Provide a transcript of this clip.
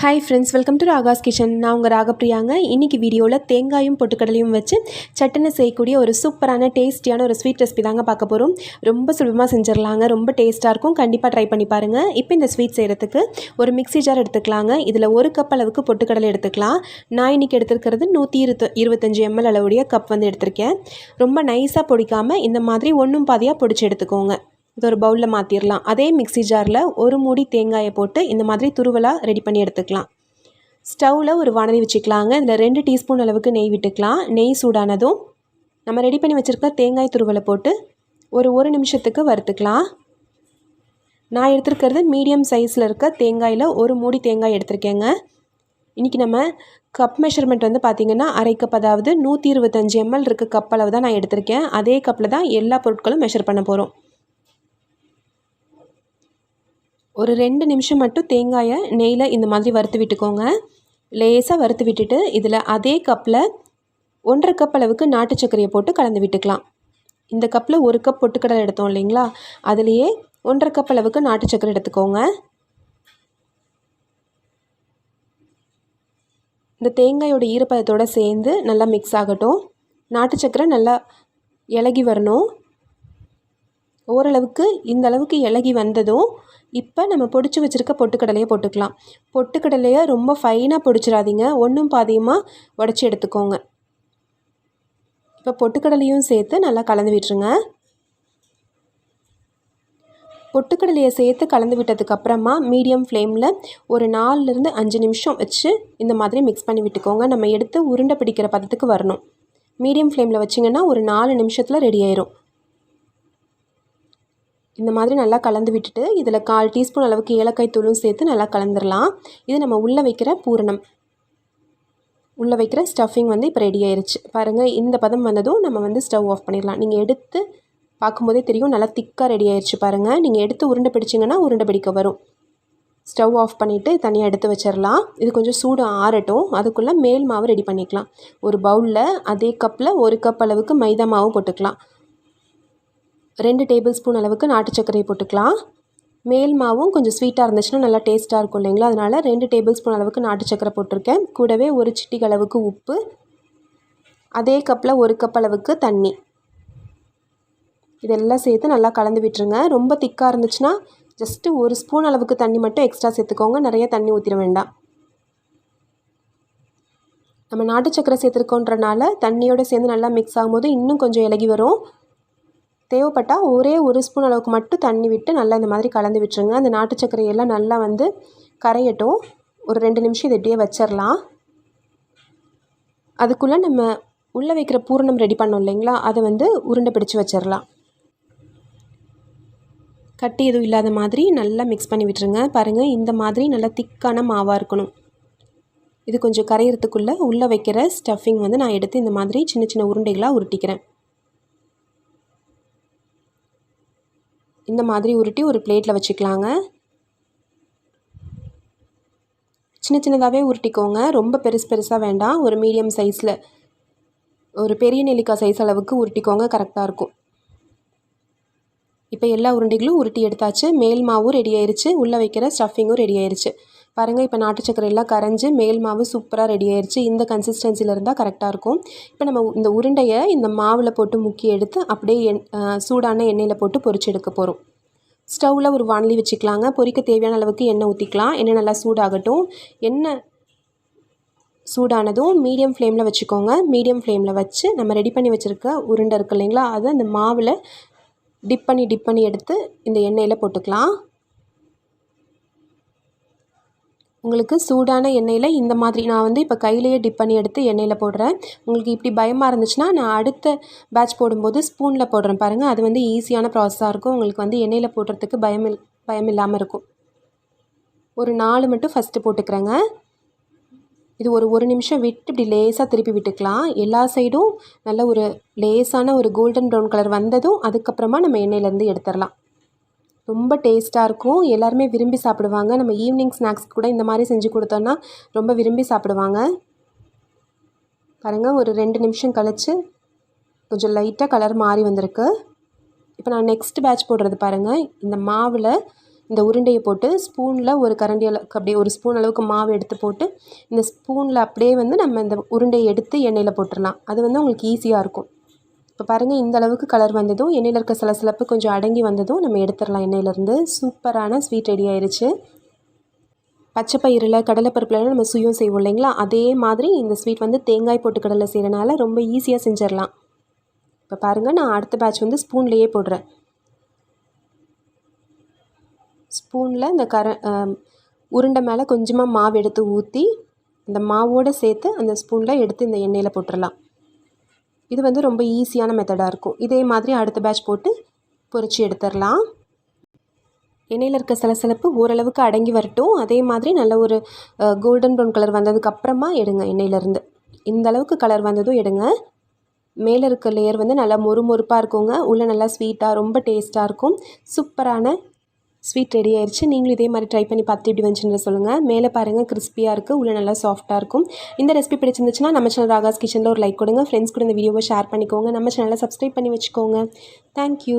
Hi friends welcome to Raga's kitchen நான் உங்கள் ராகப்பிரியாங்க இன்றைக்கி வீடியோவில் தேங்காயும் பொட்டுக்கடலையும் வச்சு சட்டுன்னு செய்யக்கூடிய ஒரு சூப்பரான டேஸ்டியான ஒரு ஸ்வீட் ரெசிபி தாங்க பார்க்க போகிறோம் ரொம்ப சுலபமாக செஞ்சிடலாங்க ரொம்ப டேஸ்ட்டாக இருக்கும். கண்டிப்பாக ட்ரை பண்ணி பாருங்கள் இப்போ இந்த ஸ்வீட் செய்கிறதுக்கு ஒரு மிக்ஸி ஜார் எடுத்துக்கலாங்க. இதில் ஒரு கப் அளவுக்கு பொட்டுக்கடலை எடுத்துக்கலாம். நான் இன்றைக்கி எடுத்துருக்கிறது நூற்றி இருபத்து இருபத்தஞ்சி எம்எல் அளவுடைய கப் வந்து எடுத்திருக்கேன். ரொம்ப நைஸாக பொடிக்காமல் இந்த மாதிரி ஒன்றும் பாதியாக பொடிச்சு எடுத்துக்கோங்க. இது ஒரு பவுலில் மாற்றிடலாம் அதே மிக்ஸி ஜாரில் ஒரு மூடி தேங்காயை போட்டு இந்த மாதிரி துருவலாக ரெடி பண்ணி எடுத்துக்கலாம். ஸ்டவ்வில் ஒரு வானலி வச்சுக்கலாங்க. இதில் ரெண்டு டீஸ்பூன் அளவுக்கு நெய் விட்டுக்கலாம். நெய் சூடானதும் நம்ம ரெடி பண்ணி வச்சுருக்க தேங்காய் துருவலை போட்டு ஒரு ஒரு நிமிஷத்துக்கு வறுத்துக்கலாம். நான் எடுத்துருக்கிறது மீடியம் சைஸில் இருக்க தேங்காயில் ஒரு மூடி தேங்காய் எடுத்திருக்கேங்க. இன்றைக்கி நம்ம கப் மெஷர்மெண்ட் வந்து பார்த்திங்கன்னா அரை கப் அதாவது நூற்றி இருபத்தஞ்சி எம்எல் இருக்க கப் அளவு தான் நான் எடுத்திருக்கேன். அதே கப்பில் தான் எல்லா பொருட்களும் மெஷர் பண்ண போகிறோம் ஒரு ரெண்டு நிமிஷம் மட்டும் தேங்காயை நெய்யில் இந்த மாதிரி வறுத்து விட்டுக்கோங்க. லேசாக வறுத்து விட்டுட்டு இதில் அதே கப்பில் ஒன்றரை கப் அளவுக்கு நாட்டு சர்க்கரையை போட்டு கலந்து விட்டுக்கலாம். இந்த கப்பில் ஒரு கப் பொட்டுக்கடலை எடுத்தோம் இல்லைங்களா? அதுலேயே ஒன்றரை கப் அளவுக்கு நாட்டு சர்க்கரை எடுத்துக்கோங்க. இந்த தேங்காயோட ஈரப்பதத்தோடு சேர்ந்து நல்லா மிக்ஸ் ஆகட்டும். நாட்டு சர்க்கரை நல்லா இலகி வரணும். ஓரளவுக்கு இந்த அளவுக்கு இலகி வந்ததும் இப்போ நம்ம பொடிச்சு வச்சுருக்க பொட்டுக்கடலையை போட்டுக்கலாம். பொட்டுக்கடலையை ரொம்ப ஃபைனாக பொடிச்சிடாதீங்க. ஒன்றும் பாதியமாக உடச்சி எடுத்துக்கோங்க. இப்போ பொட்டுக்கடலையும் சேர்த்து நல்லா கலந்து விட்டுருங்க. பொட்டுக்கடலையை சேர்த்து கலந்து விட்டதுக்கப்புறமா மீடியம் ஃப்ளேமில் ஒரு நாலுலேருந்து அஞ்சு நிமிஷம் வச்சு இந்த மாதிரி மிக்ஸ் பண்ணி விட்டுக்கோங்க. நம்ம எடுத்து உருண்டை பிடிக்கிற பதத்துக்கு வரணும். மீடியம் ஃப்ளேமில் வச்சிங்கன்னா ஒரு நாலு நிமிஷத்தில் ரெடி ஆயிரும். இந்த மாதிரி நல்லா கலந்து விட்டுட்டு இதில் கால் டீஸ்பூன் அளவுக்கு ஏலக்காய் தூளும் சேர்த்து நல்லா கலந்துடலாம் இது நம்ம உள்ளே வைக்கிற பூரணம். உள்ளே வைக்கிற ஸ்டஃபிங் வந்து இப்போ ரெடி ஆயிடுச்சு பாருங்கள் இந்த பதம் வந்ததும் நம்ம வந்து ஸ்டவ் ஆஃப் பண்ணிடலாம். நீங்கள் எடுத்து பார்க்கும்போதே தெரியும் நல்லா திக்காக ரெடி ஆயிடுச்சு பாருங்கள் நீங்கள் எடுத்து உருண்டை பிடிச்சிங்கன்னா உருண்டை பிடிக்க வரும். ஸ்டவ் ஆஃப் பண்ணிவிட்டு தனியாக எடுத்து வச்சிடலாம். இது கொஞ்சம் சூடு ஆறட்டும். அதுக்குள்ளே மேல் மாவு ரெடி பண்ணிக்கலாம். ஒரு பவுலில் அதே கப்பில் ஒரு கப் அளவுக்கு மைதா மாவும் போட்டுக்கலாம். ரெண்டு டேபிள் ஸ்பூன் அளவுக்கு நாட்டு சர்க்கரை போட்டுக்கலாம். மேல் மாவும் கொஞ்சம் ஸ்வீட்டாக இருந்துச்சுன்னா நல்லா டேஸ்ட்டாக இருக்கும் இல்லைங்களா? அதனால் ரெண்டு டேபிள் ஸ்பூன் அளவுக்கு நாட்டு சர்க்கரை போட்டிருக்கேன். கூடவே ஒரு சிட்டிக்கு அளவுக்கு உப்பு. அதே கப்பில் ஒரு கப் அளவுக்கு தண்ணி. இதெல்லாம் சேர்த்து நல்லா கலந்து விட்டுருங்க. ரொம்ப திக்காக இருந்துச்சுன்னா ஜஸ்ட்டு ஒரு ஸ்பூன் அளவுக்கு தண்ணி மட்டும் எக்ஸ்ட்ரா சேர்த்துக்கோங்க. நிறைய தண்ணி ஊற்றிட வேண்டாம். நம்ம நாட்டு சர்க்கரை சேர்த்துருக்கோன்றனால தண்ணியோடு சேர்ந்து நல்லா மிக்ஸ் ஆகும்போது இன்னும் கொஞ்சம் இலகி வரும். தேவைப்பட்டால் ஒரே ஒரு ஸ்பூன் அளவுக்கு மட்டும் தண்ணி விட்டு நல்லா இந்த மாதிரி கலந்து விட்டுருங்க. அந்த நாட்டு சர்க்கரையெல்லாம் நல்லா வந்து கரையட்டும். ஒரு ரெண்டு நிமிஷம் இதை இப்படியே வச்சிடலாம் அதுக்குள்ளே நம்ம உள்ளே வைக்கிற பூரணம் ரெடி பண்ணோம் இல்லைங்களா? அதை வந்து உருண்டை பிடிச்சி வச்சிடலாம் கட்டி எதுவும் இல்லாத மாதிரி நல்லா மிக்ஸ் பண்ணி விட்டுருங்க. பாருங்கள் இந்த மாதிரி நல்லா திக்கான மாவாக இருக்கணும். இது கொஞ்சம் கரையிறதுக்குள்ளே உள்ளே வைக்கிற ஸ்டஃபிங் வந்து நான் எடுத்து இந்த மாதிரி சின்ன சின்ன உருண்டைகளாக உருட்டிக்கிறேன். இந்த மாதிரி உருட்டி ஒரு பிளேட்டில் வச்சுக்கலாங்க. சின்ன சின்னதாகவே உருட்டிக்கோங்க. ரொம்ப பெருசு பெருசாக வேண்டாம். ஒரு மீடியம் சைஸில் ஒரு பெரிய நெல்லிக்காய் சைஸ் அளவுக்கு உருட்டிக்கோங்க. கரெக்டாக இருக்கும். இப்போ எல்லா உருண்டைகளும் உருட்டி எடுத்தாச்சு. மேல் மாவும் ரெடி ஆயிடுச்சு உள்ளே வைக்கிற ஸ்டஃபிங்கும் ரெடி ஆயிடுச்சு பாருங்கள் இப்போ நாட்டு சக்கரை எல்லாம் கரைஞ்சி மேல் மாவு சூப்பராக ரெடி ஆயிடுச்சு இந்த கன்சிஸ்டன்சியில் இருந்தால் கரெக்டாக இருக்கும். இப்போ நம்ம இந்த உருண்டையை இந்த மாவில் போட்டு முக்கி எடுத்து அப்படியே எண் சூடான எண்ணெயில் போட்டு பொரிச்சு எடுக்க போகிறோம் ஸ்டவ்வில் ஒரு வானலி வச்சுக்கலாங்க. பொரிக்க தேவையான அளவுக்கு எண்ணெய் ஊற்றிக்கலாம் எண்ணெய் நல்லா சூடாகட்டும். எண்ணெய் சூடானதும் மீடியம் ஃப்ளேமில் வச்சுக்கோங்க. மீடியம் ஃப்ளேமில் வச்சு நம்ம ரெடி பண்ணி வச்சுருக்க உருண்டை இருக்குது இல்லைங்களா அதை அந்த மாவில் டிப் பண்ணி டிப் பண்ணி எடுத்து இந்த எண்ணெயில் போட்டுக்கலாம். உங்களுக்கு சூடான எண்ணெயில் இந்த மாதிரி நான் வந்து இப்போ கையிலேயே டிப் பண்ணி எடுத்து எண்ணெயில் போடுறேன். உங்களுக்கு இப்படி பயமாக இருந்துச்சுன்னா நான் அடுத்த பேட்ச் போடும்போது ஸ்பூனில் போடுறேன் பாருங்கள் அது வந்து ஈஸியான ப்ராசஸாக இருக்கும். உங்களுக்கு வந்து எண்ணெயில் போடுறதுக்கு பயம் பயம் இல்லாமல் இருக்கும். ஒரு நாலு மட்டும் ஃபஸ்ட்டு போட்டுக்கிறேங்க. இது ஒரு ஒரு நிமிஷம் விட்டு இப்படி லேசாக திருப்பி விட்டுக்கலாம். எல்லா சைடும் நல்ல ஒரு லேசான ஒரு கோல்டன் ப்ரௌன் கலர் வந்ததும் அதுக்கப்புறமா நம்ம எண்ணெயிலேருந்து எடுத்துடலாம். ரொம்ப டேஸ்ட்டாக இருக்கும். எல்லாருமே விரும்பி சாப்பிடுவாங்க. நம்ம ஈவினிங் ஸ்நாக்ஸ் கூட இந்த மாதிரி செஞ்சு கொடுத்தோன்னா ரொம்ப விரும்பி சாப்பிடுவாங்க. பாருங்கள் ஒரு ரெண்டு நிமிஷம் கழித்து கொஞ்சம் லைட்டாக கலர் மாறி வந்திருக்கு. இப்போ நான் நெக்ஸ்ட் பேட்ச் போடுறது பாருங்கள் இந்த மாவில் இந்த உருண்டையை போட்டு ஸ்பூனில் ஒரு கரண்டி அளவுக்கு அப்படியே ஒரு ஸ்பூன் அளவுக்கு மாவு எடுத்து போட்டு இந்த ஸ்பூனில் அப்படியே வந்து நம்ம இந்த உருண்டையை எடுத்து எண்ணெயில் போட்டுடலாம் அது வந்து உங்களுக்கு ஈஸியாக இருக்கும். இப்போ பாருங்கள் இந்த அளவுக்கு கலர் வந்ததும் எண்ணெயில் இருக்க சிலசிலப்பு கொஞ்சம் அடங்கி வந்ததும் நம்ம எடுத்துடலாம் எண்ணெயிலேருந்து சூப்பரான ஸ்வீட் ரெடி ஆயிடுச்சு பச்சை பயிரில் கடலைப்பருப்பில் நம்ம சுயம் செய்வோம் இல்லைங்களா? அதே மாதிரி இந்த ஸ்வீட் வந்து தேங்காய் போட்டு கடலை செய்கிறனால ரொம்ப ஈஸியாக செஞ்சிடலாம். இப்போ பாருங்கள் நான் அடுத்த பேட்ச் வந்து ஸ்பூன்லேயே போடுறேன். ஸ்பூனில் இந்த கர உருண்டை மேலே கொஞ்சமாக மாவு எடுத்து ஊற்றி இந்த மாவோடு சேர்த்து அந்த ஸ்பூனில் எடுத்து இந்த எண்ணெயில் போட்டுடலாம். இது வந்து ரொம்ப ஈஸியான மெத்தடாக இருக்கும். இதே மாதிரி அடுத்த பேட்ச் போட்டு பொரித்து எடுத்துடலாம். எண்ணெயில் இருக்க சலசலப்பு ஓரளவுக்கு அடங்கி வரட்டும். அதே மாதிரி நல்ல ஒரு கோல்டன் ப்ரௌன் கலர் வந்ததுக்கப்புறமா எடுங்க எண்ணெயிலேருந்து இந்த அளவுக்கு கலர் வந்ததும் எடுங்க. மேலே இருக்க லேயர் வந்து நல்லா மொறு மொறுப்பாக இருக்குங்க. உள்ளே நல்லா ஸ்வீட்டாக ரொம்ப டேஸ்ட்டாக இருக்கும். சூப்பரான ஸ்வீட் ரெடி ஆயிடுச்சு நீங்களும் இதே மாதிரி ட்ரை பண்ணி பார்த்து இப்படி வந்துச்சுன்னு சொல்லுங்கள் மேலே பாருங்கள் கிறிஸ்பியாக இருக்குது உள்ளே நல்லா சாஃப்ட்டாக இருக்கும். இந்த ரெசிபி பிடிச்சிருந்துச்சுன்னா நம்ம சேனல் ராகாஸ் கிச்சனில் ஒரு லைக் கொடுங்க. ஃப்ரெண்ட்ஸ் கூட இந்த வீடியோவை ஷேர் பண்ணிக்கோங்க. நம்ம சேனலை சப்ஸ்கிரைப் பண்ணி வச்சுக்கோங்க. தேங்க்யூ